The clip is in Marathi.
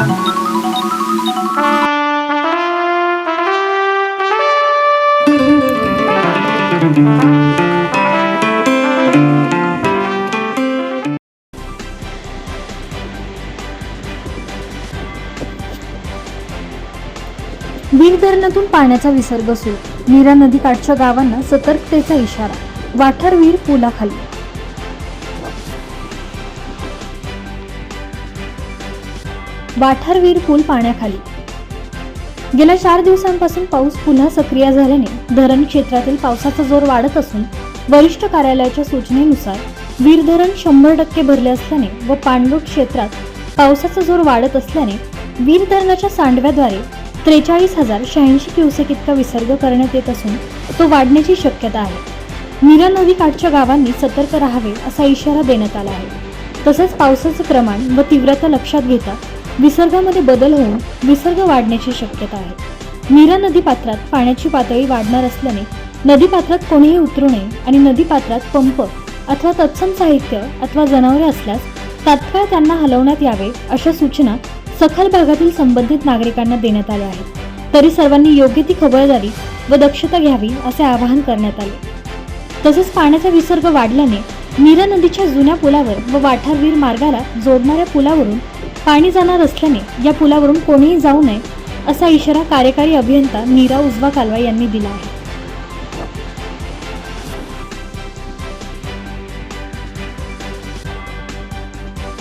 वीर धरणातून पाण्याचा विसर्ग सुरू. नीरा नदीकाठच्या गावांना सतर्कतेचा इशारा. वाठार वीर पुलाखाली. वाठारवीर पूल पाण्याखाली. गेल्या चार दिवसांपासून पाऊस पुन्हा सक्रिय झाल्याने धरण क्षेत्रातील पावसाचा जोर वाढत असून वरिष्ठ कार्यालयाच्या सूचनेनुसार वीर धरण शंभर टक्के भरले असल्याने व पाणलोट क्षेत्रात पावसाचा जोर वाढत असल्याने वीर धरणाच्या सांडव्याद्वारे त्रेचाळीस हजार शहाऐंशी क्युसेक इतका विसर्ग करण्यात येत असून तो वाढण्याची शक्यता आहे. मीरा नदी काठच्या गावांनी सतर्क राहावे असा इशारा देण्यात आला आहे. तसेच पावसाचे प्रमाण व तीव्रता लक्षात घेता विसर्गामध्ये बदल होऊन विसर्ग वाढण्याची शक्यता आहे. मीरा नदी पात्रात पाण्याची पातळी वाढणार असल्याने नदीपात्रात कोणीही उतरू नये आणि नदीपात्रात पंप अथवा तत्सम साहित्य अथवा जनावरे असल्यास तात्काळ त्यांना हलवण्यात यावे अशा सूचना सखल भागातील संबंधित नागरिकांना देण्यात आल्या आहेत. तरी सर्वांनी योग्य ती खबरदारी व दक्षता घ्यावी असे आवाहन करण्यात आले. तसेच पाण्याचा विसर्ग वाढल्याने मीरा नदीच्या जुन्या पुलावर व वाठारवीर मार्गाला जोडणाऱ्या पुलावरून पाणी जाणार असल्याने या पुलावरून कोणीही जाऊ नये असा इशारा कार्यकारी अभियंता नीरा उजवा कालवा यांनी दिला आहे.